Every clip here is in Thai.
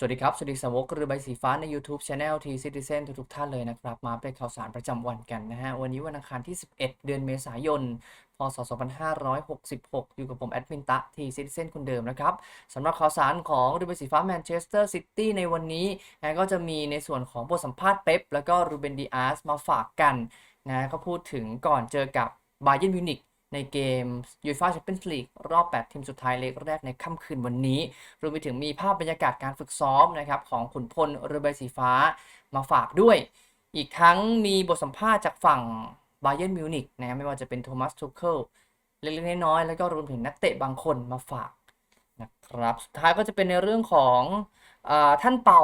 สวัสดีครับ สวัสดีสาวกเรือใบสีฟ้าใน YouTube Channel T Citizen ทุกๆท่านเลยนะครับ มาเป็นข่าวสารประจำวันกันนะฮะ วันนี้วันอังคารที่ 11 เดือนเมษายน พศ 2566 อยู่กับผมแอดมินตะ T Citizen คนเดิมนะครับสำหรับข่าวสารของรือใบสีฟ้าแมนเชสเตอร์ซิตี้ในวันนี้นะก็จะมีในส่วนของบทสัมภาษณ์เป๊ปแล้วก็รูเบนดีอาสมาฝากกันนะก็พูดถึงก่อนเจอกับบาเยิร์นมิวนิก ในเกมยูฟ่าแชมเปี้ยนส์ลีกรอบ 8 ทีมสุดท้ายเล็กแรกในค่ำคืนวันนี้รวมไปถึงมีภาพบรรยากาศการฝึกซ้อมนะครับของขุนพลเรือใบสีฟ้ามาฝากด้วย อีกทั้งมีบทสัมภาษณ์จากฝั่งบาเยิร์นมิวนิกนะไม่ว่าจะเป็นโทมัสทูเคิลเล็กๆน้อยๆแล้วก็รวมถึงนักเตะบางคนมาฝากนะครับสุดท้ายก็จะเป็นในเรื่องของอท่านเปา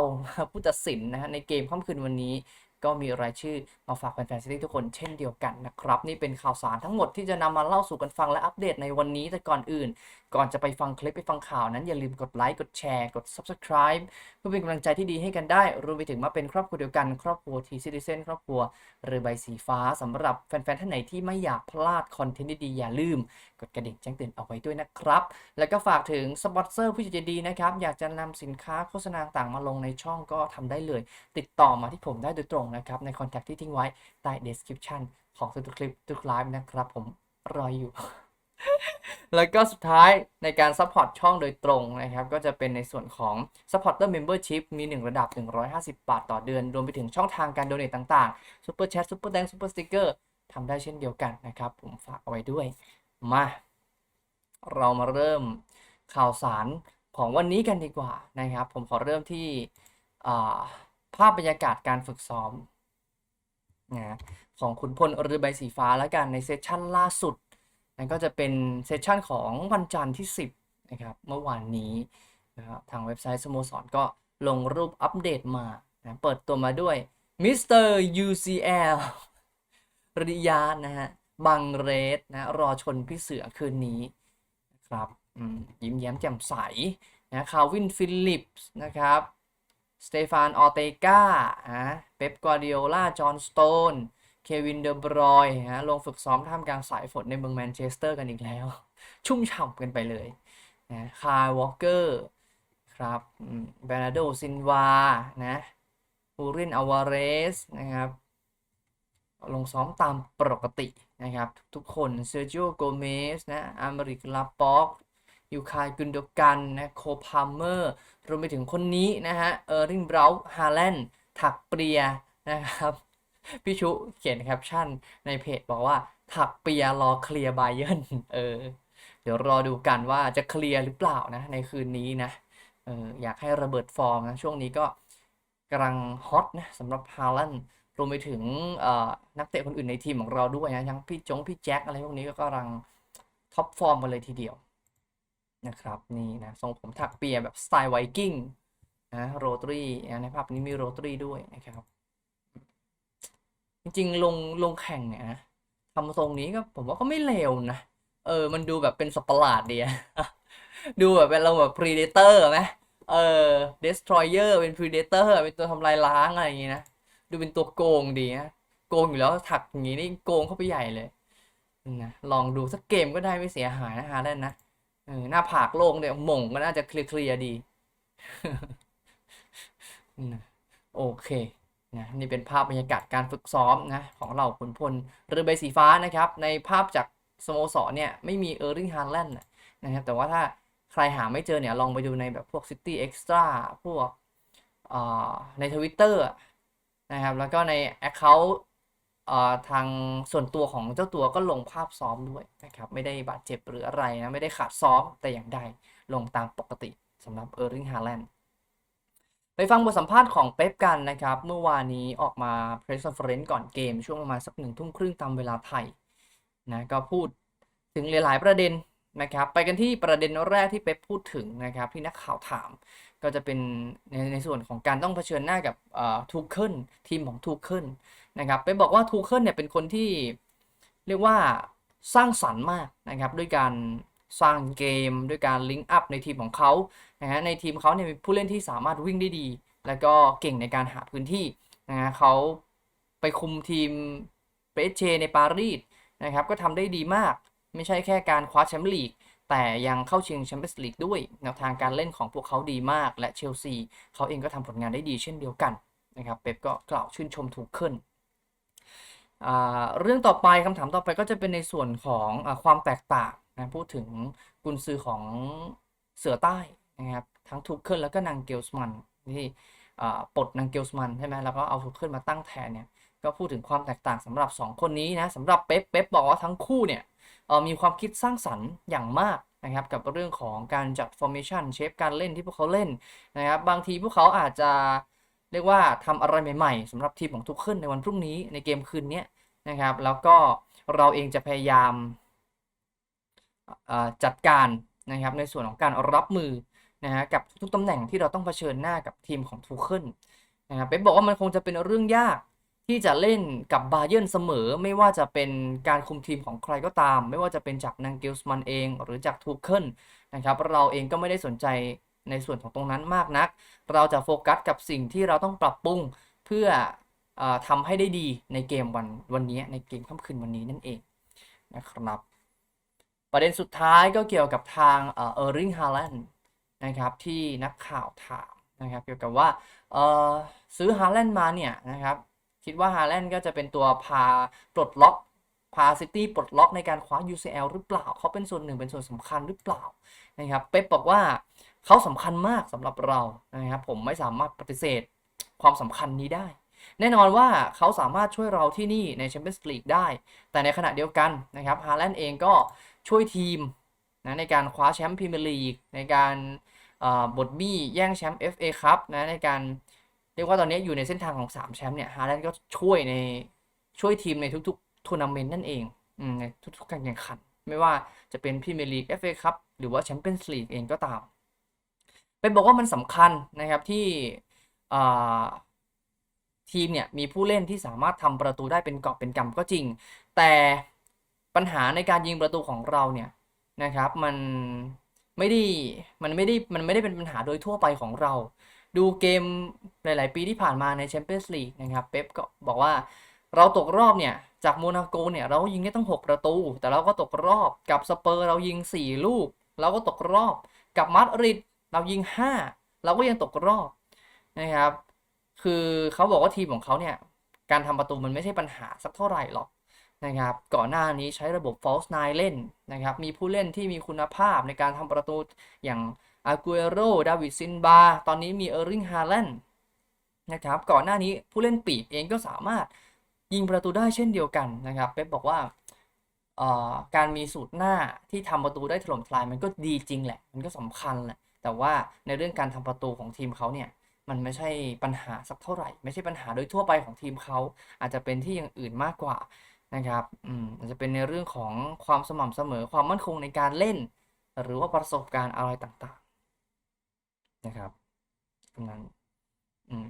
ผู้ตัดสินนะฮะในเกมค่ำคืนวันนี้ ก็มีรายชื่อมาฝากแฟนๆซิตี้ทุกคนเช่นเดียวกันนะครับ นี่เป็นข่าวสารทั้งหมดที่จะนำมาเล่าสู่กันฟังและอัปเดตในวันนี้แต่ก่อนอื่น ก่อนจะไปฟังคลิปไปฟังข่าวนั้นอย่าลืมกดไลค์กดแชร์กด Subscribe เพื่อเป็นกำลังใจที่ดีให้กันได้ รวมไปถึงมาเป็นครอบครัวเดียวกันครอบครัวทีซิติเซนครอบครัวเรือใบสีฟ้าสำหรับแฟนๆท่านไหนที่ไม่อยากพลาดคอนเทนต์ดีๆอย่าลืม กดกระดิ่งแจ้งเตือนเอาไว้ด้วยนะครับ แล้วก็ฝากถึงสปอนเซอร์ผู้ใจดีนะครับอยากจะนำสินค้าโฆษณาต่างมาลงในช่องก็ทำได้เลย ติดต่อมาที่ผมได้โดยตรงนะครับในคอนแทคที่ทิ้งไว้ใต้ description ของทุกคลิปทุกไลฟ์นะครับผมรออยู่ แล้วก็สุดท้ายในการซัพพอร์ตช่องโดยตรงนะครับ ก็จะเป็นในส่วนของ Supporter Membership มี 1 ระดับ 150 บาทต่อเดือน รวมไปถึงช่องทางการโดเนตต่างๆ Super Chat Super Thanks Super Sticker ทำได้เช่นเดียวกันนะครับ ผมฝากเอาไว้ด้วย มา เรามาเริ่มข่าวสารของวันนี้กันดีกว่านะครับ ผมขอเริ่มที่ภาพบรรยากาศการฝึกซ้อมนะของขุนพลเรือใบสีฟ้าแล้วกันในเซสชั่นล่าสุด นั่นก็จะเป็นเซสชันของวันจันทร์ที่ 10 นะครับเมื่อวานนี้นะครับทางเว็บไซต์สโมสรก็ลงรูปอัปเดตมานะเปิดตัวมาด้วยมิสเตอร์ UCL ริยานะฮะบังเรสนะรอชนพี่เสือคืนนี้นะครับยิ้มแย้มแจ่มใสนะคาวินฟิลิปส์นะครับสเตฟานออเตกานะเป๊ปกวาดิโอลาจอห์นสโตน เควินเดอบรอยฮะลงฝึกซ้อมท่ามกลางสายฝนในเมืองแมนเชสเตอร์กันอีกแล้ว ชุ่มฉ่ำกันไปเลยนะคาร์วอลเกอร์ครับเบรนาโดซินวานะอูรินอาวาเรสนะครับลงซ้อมตามปกตินะครับ ทุกคนเซอร์จิโอโกเมสนะอเมริกลาป็อกยูคายกุนโดกันนะโคพาเมอร์รวมไปถึงคนนี้นะฮะเออร์ริงเบราฮาแลนด์ถักเปรียนะครับ พี่ชุเขียนแคปชั่นในเพจบอกว่าถักเปียรอเคลียร์ไบเยนเออ เดี๋ยวรอดูกันว่าจะเคลียร์หรือเปล่านะ ในคืนนี้นะเอออยากให้ระเบิดฟอร์มนะ ช่วงนี้ก็กำลังฮอตนะสำหรับฮาลันรวมไปถึงเอ่อนักเตะคนอื่นในทีมของเราด้วยนะทั้งพี่จงพี่แจ็คอะไรพวกนี้ก็กำลังท็อปฟอร์มกันเลยทีเดียวนะครับนี่นะทรงผมถักเปียแบบสไตล์ไวกิ้งนะโรตรีในภาพนี้มีโรตรีด้วยนะครับ จริงๆลงลงแข่งเนี่ยนะทำทรงนี้ก็ผมว่าก็ไม่เลวนะ เออ มันดูแบบเป็นสัตว์ลาดดีอะดูแบบเป็นเราแบบ predator ไหมเออ destroyer เป็น predator เป็นตัวทำลายล้างอะไรอย่างงี้นะ ดูเป็นตัวโกงดีนะ โกงอยู่แล้วถักอย่างงี้นี่โกงเข้าไปใหญ่เลยนะลองดูสักเกมก็ได้ไม่เสียหายนะฮะเล่นนะเออหน้าผากโล่งเนี่ยหม่งก็น่าจะเคลียร์ๆดีนะโอเค นะนี่เป็นภาพบรรยากาศการฝึกซ้อมนะของเราขุนพลเรือใบสีฟ้านะครับ ในภาพจากสโมสรเนี่ยไม่มีเออร์ริงฮาร์แลนด์นะครับแต่ว่าถ้าใครหาไม่เจอเนี่ยลองไปดูในแบบพวก City Extra พวกในทวิตเตอร์นะครับแล้วก็ใน Account ทางส่วนตัวของเจ้าตัวก็ลงภาพซ้อมด้วยนะครับไม่ได้บาดเจ็บหรืออะไรนะ ไม่ได้ขาดซ้อมแต่อย่างใดลงตามปกติสำหรับเออร์ริงฮาร์แลนด์ ไปฟังบทสัมภาษณ์ของเป๊ปกันนะครับ เมื่อวานนี้ออกมา press conference ก่อนเกม ช่วงประมาณสักหนึ่งทุ่มครึ่งตามเวลาไทยนะก็พูดถึงหลาย ๆ ประเด็นนะครับไปกันที่ประเด็นแรกที่เป๊ปพูดถึงนะครับที่นักข่าวถาม ก็จะเป็นในในส่วนของการต้องเผชิญหน้ากับทูเคิลทีมของทูเคิลนะครับเป๊ปบอกว่าทูเคิลเนี่ยเป็นคนที่เรียกว่าสร้างสรรค์มากนะครับด้วยการ สร้างเกมด้วยการลิงก์อัพในทีมของเขานะฮะในทีมเขาเนี่ยมีผู้เล่นที่สามารถวิ่งได้ดี แล้วก็เก่งในการหาพื้นที่นะฮะเขาไปคุมทีมเปเชในปารีสนะครับก็ทำได้ดีมาก ไม่ใช่แค่การคว้าแชมป์ลีกแต่ยังเข้าชิงแชมเปี้ยนส์ลีกด้วยแนวทางการเล่นของพวกเขาดีมาก และเชลซีเขาเองก็ทำผลงานได้ดีเช่นเดียวกันนะครับเป๊ปก็กล่าวชื่นชมถูกขึ้นเรื่องต่อไปคำถามต่อไปก็จะเป็นในส่วนของอความแตกต่าง นะพูดถึงกุนซือของเสือใต้นะครับทั้งทูเคิลแล้วก็นางเกลสมันที่ปลดนางเกลสมันใช่ไหมแล้วก็เอาทูเคิลมาตั้งแทนเนี่ยก็พูดถึงความแตกต่างสำหรับ 2 คนนี้นะสำหรับเป๊ปเป๊ปบอกว่าทั้งคู่เนี่ยมีความคิดสร้างสรรค์อย่างมากนะครับกับเรื่องของการจัด formation เชฟการเล่นที่พวกเขาเล่นนะครับบางทีพวกเขาอาจจะเรียกว่าทำอะไรใหม่ๆสำหรับทีมของทุกขึ้นในวันพรุ่งนี้ในเกมคืนนี้นะครับแล้วก็เราเองจะพยายาม จัดการนะครับในส่วนของการรับมือนะฮะกับทุกตำแหน่งที่เราต้องเผชิญหน้ากับทีมของทูเคิลนะครับเป๊ปบอกว่ามันคงจะเป็นเรื่องยากที่จะเล่นกับบาเยิร์นเสมอ ไม่ว่าจะเป็นการคุมทีมของใครก็ตาม ไม่ว่าจะเป็นจากนางเกลสมันเอง หรือจากทูเคิลนะครับเราเองก็ไม่ได้สนใจในส่วนของตรงนั้นมากนัก เราจะโฟกัสกับสิ่งที่เราต้องปรับปรุงเพื่อออทำให้ได้ดีในเกมวันวันนี้ในเกมค่ำคืนวันนี้นั่นเองนะครับ ประเด็นสุดท้ายก็เกี่ยวกับทางเออร์ริงฮาแลนด์นะครับที่นักข่าวถามนะครับเกี่ยวกับว่าเออซื้อฮาแลนด์มาเนี่ยนะครับคิดว่าฮาแลนด์ก็จะเป็นตัวพาปลดล็อกพาซิตี้ปลดล็อกในการคว้า UCL หรือเปล่า เขาเป็นส่วนหนึ่งเป็นส่วนสำคัญหรือเปล่านะครับเป๊ปบอกว่าเขาสำคัญมากสำหรับเรานะครับผมไม่สามารถปฏิเสธความสำคัญนี้ได้ แน่นอนว่าเขาสามารถช่วยเราที่นี่ในแชมเปี้ยนส์ลีกได้ แต่ในขณะเดียวกันนะครับฮาแลนด์เองก็ช่วยทีมนะในการคว้าแชมป์พรีเมียร์ลีกในการบดบี้แย่งแชมป์ FA คัพนะในการเรียกว่าตอนนี้อยู่ในเส้นทางของ 3 แชมป์เนี่ยฮาแลนด์ก็ช่วยในช่วยทีมในทุกๆทัวร์นาเมนต์นั่นเองในทุกๆการแข่งขัน ไม่ว่าจะเป็นพรีเมียร์ลีก FA คัพหรือว่าแชมเปี้ยนส์ลีกเองก็ตาม เป็นบอกว่ามันสำคัญนะครับที่ ทีมเนี่ยมีผู้เล่นที่สามารถทำประตูได้เป็นกอบเป็นกำก็จริง แต่ปัญหาในการยิงประตูของเราเนี่ยนะครับมันไม่ได้มันไม่ได้มันไม่ได้เป็นปัญหาโดยทั่วไปของเรา ดูเกมหลาย ๆ ปีที่ผ่านมาในแชมเปี้ยนส์ลีกนะครับเป๊ปก็บอกว่าเราตกรอบเนี่ยจากโมนาโกเนี่ยเรายิงได้ตั้ง 6 ประตู แต่เราก็ตกรอบกับสเปอร์เรายิง 4 ลูก เราก็ตกรอบกับมาดริดเรายิง 5 เราก็ยังตกรอบนะครับ คือเขาบอกว่าทีมของเขาเนี่ยการทำประตูมันไม่ใช่ปัญหาสักเท่าไหร่หรอกนะครับก่อนหน้านี้ใช้ระบบ false nine เล่นนะครับมีผู้เล่นที่มีคุณภาพในการทำประตูอย่างอากูเอโรดาวิดซินบาตอนนี้มีเออร์ริงฮาแลนด์นะครับก่อนหน้านี้ผู้เล่นปีกเองก็สามารถยิงประตูได้เช่นเดียวกันนะครับเป๊ปบอกว่าการมีสูตรหน้าที่ทำประตูได้ถล่มทลายมันก็ดีจริงแหละ มันก็สำคัญแหละ แต่ว่าในเรื่องการทำประตูของทีมเขาเนี่ย มันไม่ใช่ปัญหาสักเท่าไหร่ ไม่ใช่ปัญหาโดยทั่วไปของทีมเขาอาจจะเป็นที่อย่างอื่นมากกว่านะครับอืมอาจจะเป็นในเรื่องของความสม่ำเสมอความมั่นคงในการเล่น หรือว่าประสบการณ์อะไรต่างๆนะครับตรงนั้นอืม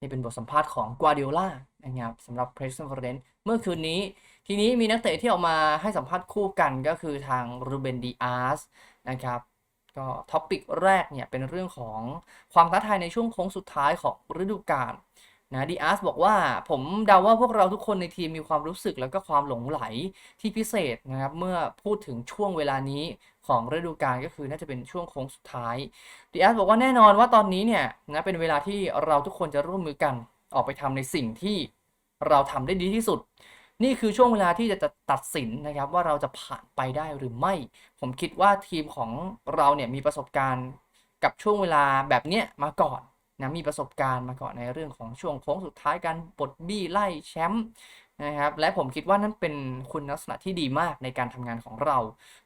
นี่เป็นบทสัมภาษณ์ของกัวาดิโอล่านะครับสำหรับ Press Conference เมื่อคืนนี้ ทีนี้มีนักเตะที่ออกมาให้สัมภาษณ์คู่กันก็คือทางรูเบนดีอาร์สนะครับ ก็ท็อปิกแรกเนี่ยเป็นเรื่องของความท้าทายในช่วงโค้งสุดท้ายของฤดูกาลนะดีอาร์สบอกว่าผมเดาว่าพวกเราทุกคนในทีมมีความรู้สึกแล้วก็ความหลงไหลที่พิเศษนะครับเมื่อพูดถึงช่วงเวลานี้ของฤดูกาลก็คือน่าจะเป็นช่วงโค้งสุดท้ายดีอาร์สบอกว่าแน่นอนว่าตอนนี้เนี่ยนะเป็นเวลาที่เราทุกคนจะร่วมมือกันออกไปทำในสิ่งที่เราทำได้ดีที่สุด นี่คือช่วงเวลาที่จะตัดสินนะครับว่าเราจะผ่านไปได้หรือไม่ ผมคิดว่าทีมของเราเนี่ยมีประสบการณ์กับช่วงเวลาแบบเนี้ยมาก่อนนะมีประสบการณ์มาก่อนในเรื่องของช่วงโค้งสุดท้ายการปลดบี้ไล่แชมป์นะครับและผมคิดว่านั่นเป็นคุณลักษณะที่ดีมากในการทำงานของเรา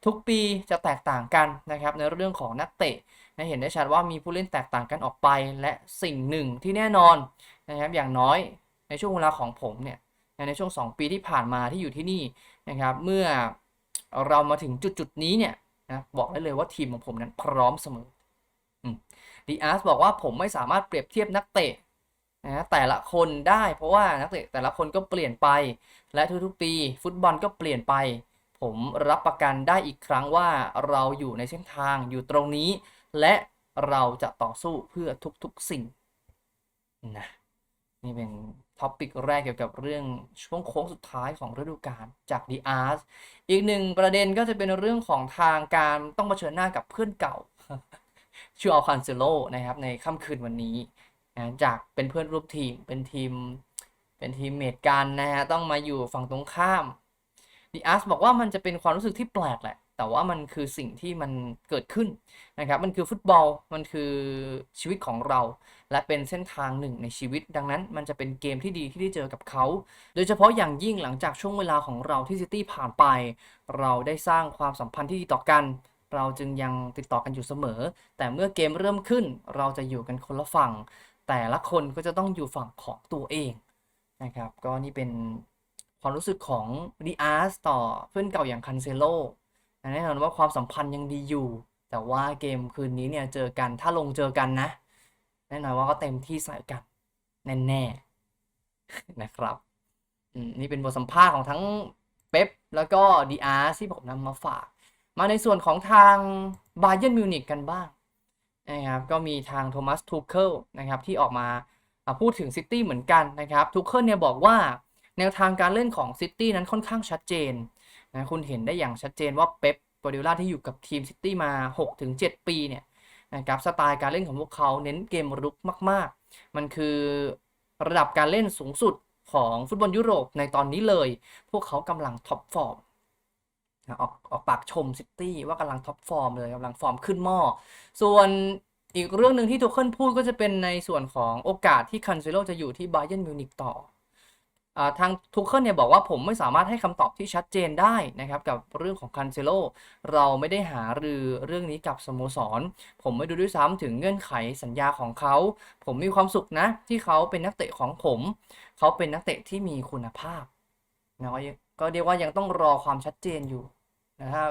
ทุกปีจะแตกต่างกันนะครับในเรื่องของนักเตะนะเห็นได้ชัดว่ามีผู้เล่นแตกต่างกันออกไป และสิ่งหนึ่งที่แน่นอนนะครับอย่างน้อยในช่วงเวลาของผมเนี่ย ในช่วง 2 ปีที่ผ่านมาที่อยู่ที่นี่นะครับ เมื่อเรามาถึงจุดจุดนี้เนี่ยนะบอกได้เลยว่าทีมของผมนั้นพร้อมเสมอดีอาร์สบอกว่าผมไม่สามารถเปรียบเทียบนักเตะนะแต่ละคนได้เพราะว่านักเตะแต่ละคนก็เปลี่ยนไป และทุกๆปี ฟุตบอลก็เปลี่ยนไป ผมรับประกันได้อีกครั้งว่าเราอยู่ในเส้นทางอยู่ตรงนี้ และเราจะต่อสู้เพื่อทุกๆสิ่งนะนี่เป็น ท็อปิกแรกเกี่ยวกับเรื่องช่วงโค้งสุดท้ายของฤดูกาลจากดีอาร์สอีกหนึ่งประเด็นก็จะเป็นเรื่องของทางการต้องเผชิญหน้ากับเพื่อนเก่าชื่ออัลคันเซโลนะครับในค่ำคืนวันนี้นะจากเป็นเพื่อนร่วมทีมเป็นทีมเป็นทีมเมทกันนะฮะต้องมาอยู่ฝั่งตรงข้ามดีอาร์สบอกว่ามันจะเป็นความรู้สึกที่แปลกแหละ แต่ว่ามันคือสิ่งที่มันเกิดขึ้นนะครับ มันคือฟุตบอล มันคือชีวิตของเรา และเป็นเส้นทางหนึ่งในชีวิต ดังนั้นมันจะเป็นเกมที่ดีที่ได้เจอกับเขา โดยเฉพาะอย่างยิ่งหลังจากช่วงเวลาของเราที่ซิตี้ผ่านไป เราได้สร้างความสัมพันธ์ที่ดีต่อกัน เราจึงยังติดต่อกันอยู่เสมอ แต่เมื่อเกมเริ่มขึ้น เราจะอยู่กันคนละฝั่ง แต่ละคนก็จะต้องอยู่ฝั่งของตัวเองนะครับ ก็นี่เป็นความรู้สึกของดีอาร์สต่อเพื่อนเก่าอย่างคันเซโล แน่นอนว่าความสัมพันธ์ยังดีอยู่ แต่ว่าเกมคืนนี้เนี่ยเจอกันถ้าลงเจอกันนะ แน่นอนว่าก็เต็มที่ใส่กันแน่ๆนะครับนี่เป็นบทสัมภาษณ์ของทั้งเป๊ปแล้วก็ดีอาร์ที่ผมนำมาฝาก มาในส่วนของทางบาเยิร์นมิวนิกกันบ้างนะครับก็มีทางโทมัสทูเคิลนะครับที่ออกมาพูดถึงซิตี้เหมือนกันนะครับทูเคิลเนี่ยบอกว่าแนวทางการเล่นของซิตี้นั้นค่อนข้างชัดเจน นะคุณเห็นได้อย่างชัดเจนว่าเป๊ปกวาร์ดิโอลาที่อยู่กับทีมซิตี้มา 6-7 ปีเนี่ยนะครับสไตล์การเล่นของพวกเขาเน้นเกมรุกมาก ๆ มันคือระดับการเล่นสูงสุดของฟุตบอลยุโรปในตอนนี้เลย พวกเขากำลังท็อปฟอร์มออกออกปากชมซิตี้ว่ากำลังท็อปฟอร์มเลยกำลังฟอร์มขึ้นหม้อ ส่วนอีกเรื่องหนึ่งที่ทุกคนพูดก็จะเป็นในส่วนของโอกาสที่คันเซโลจะอยู่ที่บาเยิร์นมิวนิกต่อ ทางทุกคนเนี่ยบอกว่าผมไม่สามารถให้คำตอบที่ชัดเจนได้นะครับกับเรื่องของคันเซโลเราไม่ได้หารือเรื่องนี้กับสโมสร ผมไม่ดูด้วยซ้ำถึงเงื่อนไขสัญญาของเขา ผมมีความสุขนะ ที่เขาเป็นนักเตะของผม เขาเป็นนักเตะที่มีคุณภาพนะก็เรียกว่ายังต้องรอความชัดเจนอยู่นะถ้า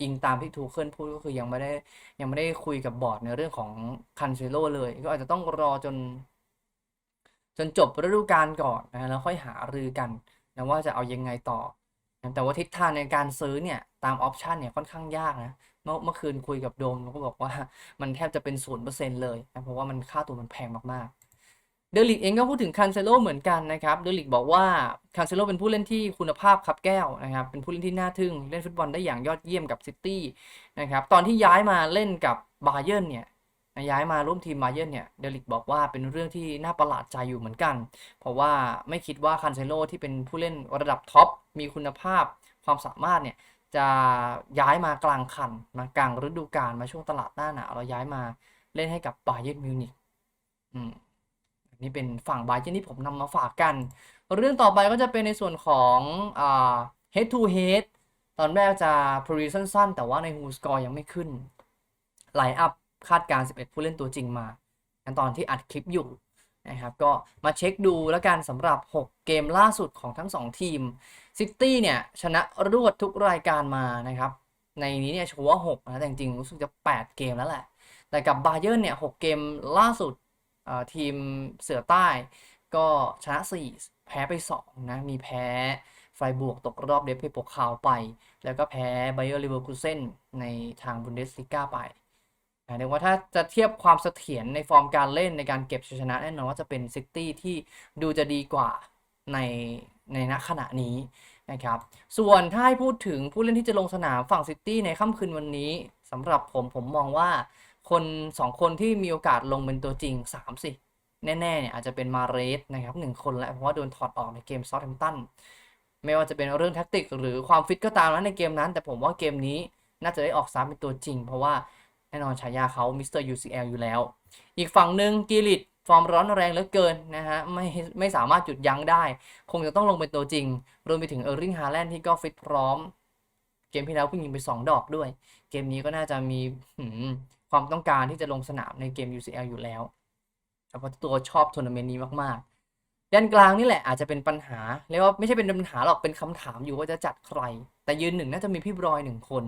อิงตามที่ทูเคิลพูดก็คือยังไม่ได้ยังไม่ได้คุยกับบอร์ดในเรื่องของคันเซโลเลย ก็อาจจะต้องรอจน จนจบฤดูกาลก่อนนะแล้วค่อยหารือกันนะว่าจะเอายังไงต่อแต่ว่าทิศทางในการซื้อเนี่ยตามออปชันเนี่ยค่อนข้างยากนะเมื่อเมื่อคืนคุยกับโดมก็บอกว่ามันแทบจะเป็นศูนย์เปอร์เซ็นต์เลยนะเพราะว่ามันค่าตัวมันแพงมากๆ เดลิกเองก็พูดถึงคันเซโลเหมือนกันนะครับเดลิกบอกว่าคันเซโลเป็นผู้เล่นที่คุณภาพครับแก้วนะครับเป็นผู้เล่นที่น่าทึ่งเล่นฟุตบอลได้อย่างยอดเยี่ยมกับซิตี้นะครับตอนที่ย้ายมาเล่นกับบาเยิร์นเนี่ย ย้ายมาร่วมทีมมาเยิร์นเนี่ยเดลิกบอกว่าเป็นเรื่องที่น่าประหลาดใจอยู่เหมือนกัน เพราะว่าไม่คิดว่าคันเซโลที่เป็นผู้เล่นระดับท็อปมีคุณภาพความสามารถเนี่ยจะย้ายมากลางคันมากลางฤดูกาลมาช่วงตลาดหน้าหนาวเราย้ายมาเล่นให้กับบาเยิร์นมิวนิกอืมนี่เป็นฝั่งบาเยิร์นที่ผมนำมาฝากกัน เรื่องต่อไปก็จะเป็นในส่วนของอ่า head to head ตอนแรกจะ p r e สั้นๆ แต่ว่าในฮูสกอร์ยังไม่ขึ้นไลน์อัพ คาดการ 11 ผู้เล่นตัวจริงมาตอนที่อัดคลิปอยู่นะครับก็มาเช็คดูแล้วกันสำหรับ 6 เกมล่าสุดของทั้ง 2 ทีมซิตี้เนี่ยชนะรวดทุกรายการมานะครับในนี้เนี่ยชัวร์6นะแต่จริงๆรู้สึกจะ 8 เกมแล้วแหละ แต่กับบาเยิร์เนี่ย6เกมล่าสุดทีมเสือใต้ก็ชนะ 4 แพ้ไป2นะมีแพ้ไฟบวกตกรอบเดฟเพโปคาวไป แล้วก็แพ้ไบเออร์ลิเวอร์คูเซนในทางบุนเดสลิก้าไป เรียกว่าถ้าจะเทียบความเสถียรในฟอร์มการเล่นในการเก็บชัยชนะแน่นอนว่าจะเป็นซิตี้ที่ดูจะดีกว่าในในณขณะนี้นะครับ ส่วนถ้าให้พูดถึงผู้เล่นที่จะลงสนามฝั่งซิตี้ในค่ำคืนวันนี้สำหรับผมผมมองว่าคนสองคนที่มีโอกาสลงเป็นตัวจริง 3 สิ แน่ๆเนี่ยอาจจะเป็นมาเรสนะครับหนึ่งคนและเพราะว่าโดนถอดออกในเกมซอสแฮมตันไม่ว่าจะเป็นเรื่องแท็กติกหรือความฟิตก็ตามนะในเกมนั้น แต่ผมว่าเกมนี้น่าจะได้ออกซ้ำเป็นตัวจริง เพราะว่า แน่นอนฉายาเขามิสเตอร์ UCL อยู่แล้ว อีกฝั่งหนึ่งกิลิตฟอร์มร้อนแรงเหลือเกินนะฮะไม่ไม่สามารถหยุดยั้งได้ คงจะต้องลงเป็นตัวจริง รวมไปถึงเออร์ริงฮาแลนด์ที่ก็ฟิตพร้อม เกมที่แล้วเพิ่งยิงไป 2 ดอกด้วย เกมนี้ก็น่าจะมีความต้องการที่จะลงสนามในเกม UCL อยู่แล้วเฉพาะตัวชอบทัวร์นาเมนต์นี้มากๆด้านกลางนี่แหละอาจจะเป็นปัญหาเรียกว่าไม่ใช่เป็นปัญหาหรอกเป็นคำถามอยู่ว่าจะจัดใคร แต่ยืนหนึ่งน่าจะมีพี่บรอยหนึ่งคน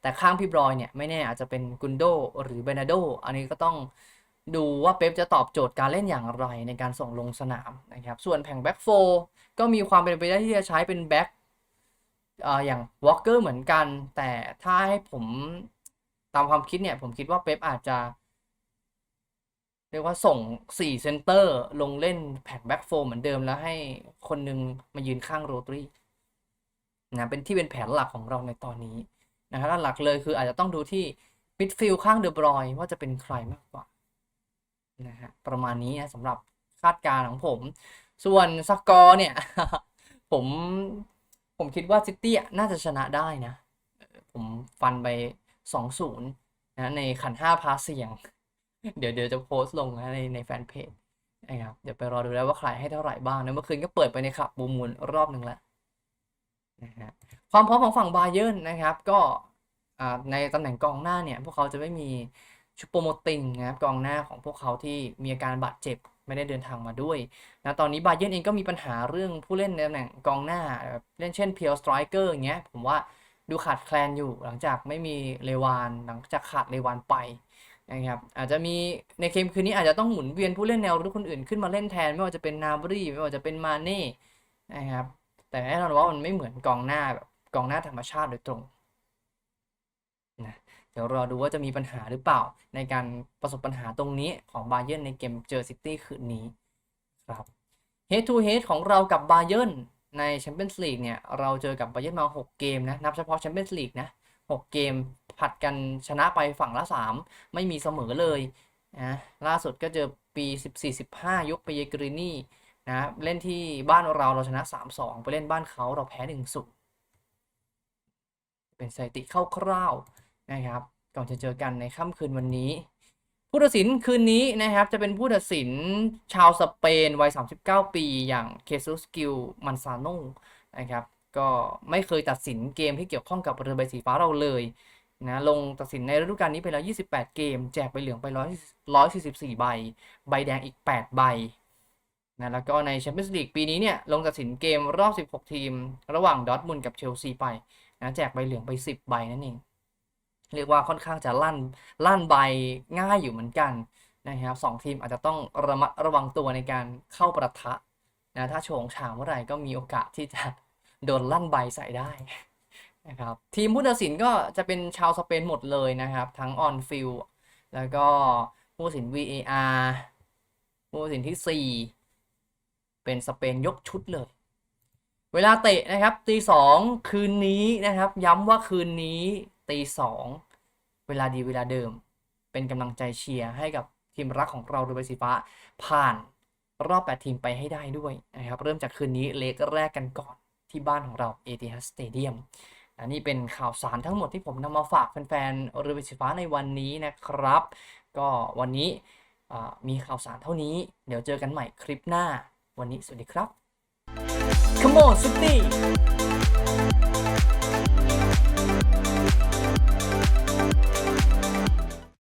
แต่ข้างพี่บรอยเนี่ยไม่แน่อาจจะเป็นกุนโดหรือเบนาโด อันนี้ก็ต้องดูว่าเป๊ปจะตอบโจทย์การเล่นอย่างไรในการส่งลงสนามนะครับ ส่วนแผงแบ็กโฟก็มีความเป็นไปได้ที่จะใช้เป็นแบ็กอย่างวอลเกอร์เหมือนกัน แต่ถ้าให้ผมตามความคิดเนี่ย ผมคิดว่าเป๊ปอาจจะ เรียกว่าส่ง 4 เซนเตอร์ลงเล่นแผงแบ็กโฟเหมือนเดิมแล้วให้คนหนึ่งมายืนข้างโรตรี นะเป็นที่เป็นแผนหลักของเราในตอนนี้นะครับหลักเลยคืออาจจะต้องดูที่มิดฟิลด์ข้างเดอบรอยว่าจะเป็นใครมากกว่านะฮะประมาณนี้นะสำหรับคาดการณ์ของผม ส่วนสกอร์เนี่ย ผมผมคิดว่าซิตี้น่าจะชนะได้นะ ผมฟันไป 2-0นะในขันห้าพาเสียง เดี๋ยวเดี๋ยวจะโพสต์ลงนะในในแฟนเพจนะครับเดี๋ยวไปรอดูแล้วว่าใครให้เท่าไหร่บ้างนะเมื่อคืนก็เปิดไปในขับบูมูลรอบหนึ่งแล้ว นะฮะความพร้อมของฝั่งบาเยิร์นนะครับก็ในตำแหน่งกองหน้าเนี่ยพวกเขาจะไม่มีชุปโปโมติงนะครับกองหน้าของพวกเขาที่มีอาการบาดเจ็บไม่ได้เดินทางมาด้วยนะตอนนี้บาเยิร์นเองก็มีปัญหาเรื่องผู้เล่นในตำแหน่งกองหน้าเล่นเช่นเพียวสไตรเกอร์อย่างเงี้ยผมว่าดูขาดแคลนอยู่หลังจากไม่มีเลวานหลังจากขาดเลวานไปนะครับอาจจะมีในเกมคืนนี้อาจจะต้องหมุนเวียนผู้เล่นแนวรุกคนอื่นขึ้นมาเล่นแทน ไม่ว่าจะเป็นนาบรีไม่ว่าจะเป็นมาเน่นะครับ แต่แน่นอนว่ามันไม่เหมือนกองหน้าแบบกองหน้าธรรมชาติโดยตรงนะเดี๋ยวรอดูว่าจะมีปัญหาหรือเปล่าในการประสบปัญหาตรงนี้ของบาเยิร์นในเกมเจอซิตี้คืนนี้ครับ Head to Head ของเรากับบาเยิร์นในแชมเปี้ยนส์ลีกเนี่ยเราเจอกับบาเยิร์นมา 6 เกมนะนับเฉพาะแชมเปี้ยนส์ลีกนะ6เกมผัดกันชนะไปฝั่งละ 3 ไม่มีเสมอเลยนะล่าสุดก็เจอปี 14-15 ยกไปเยกรินี่ นะเล่นที่บ้านเราเราชนะ3-2ไปเล่นบ้านเขาเราแพ้1-0เป็นสถิติคร่าวๆนะครับ ก่อนจะเจอกันในค่ำคืนวันนี้ ผู้ตัดสินคืนนี้นะครับ จะเป็นผู้ตัดสินชาวสเปนวัย 39 ปีอย่างเคซุสกิลมันซาโนนะครับก็ไม่เคยตัดสินเกมที่เกี่ยวข้องกับเรือใบสีฟ้าเราเลยนะลงตัดสินในฤดูกาลนี้ไปแล้ว 28 เกม แจกใบเหลืองไป 144 ใบ ใบแดงอีก 8 ใบ นะแล้วก็ในแชมเปี้ยนส์ลีกปีนี้เนี่ยลงตัดสินเกมรอบ 16 ทีม ระหว่างดอทมุนกับเชลซีไปนะแจกใบเหลืองไป 10 ใบนั่นเอง เรียกว่าค่อนข้างจะลั่นลั่นใบง่ายอยู่เหมือนกันนะครับสองทีมอาจจะต้องระมัดระวังตัวในการเข้าประทะนะถ้าโฉงฉางเมื่อไหร่ก็มีโอกาสที่จะโดนลั่นใบใส่ได้นะครับทีมผู้ตัดสินก็จะเป็นชาวสเปนหมดเลยนะครับ ทั้งออนฟิลแล้วก็ผู้ตัดสิน VAR ผู้ตัดสินที่ 4 เป็นสเปนยกชุดเลย เวลาเตะนะครับตีสองคืนนี้นะครับ ย้ำว่าคืนนี้ตีสองเวลาดีเวลาเดิม เป็นกำลังใจเชียร์ให้กับทีมรักของเราเรือใบสีฟ้า ผ่านรอบ 8 ทีมไปให้ได้ด้วยนะครับ เริ่มจากคืนนี้เลกแรกกันก่อนที่บ้านของเรา Etihad Stadium อันนี้เป็นข่าวสารทั้งหมดที่ผมนำมาฝากแฟนๆเรือใบสีฟ้าในวันนี้นะครับ ก็วันนี้มีข่าวสารเท่านี้ เดี๋ยวเจอกันใหม่คลิปหน้า วันนี้สวัสดีครับ Come on, Sydney!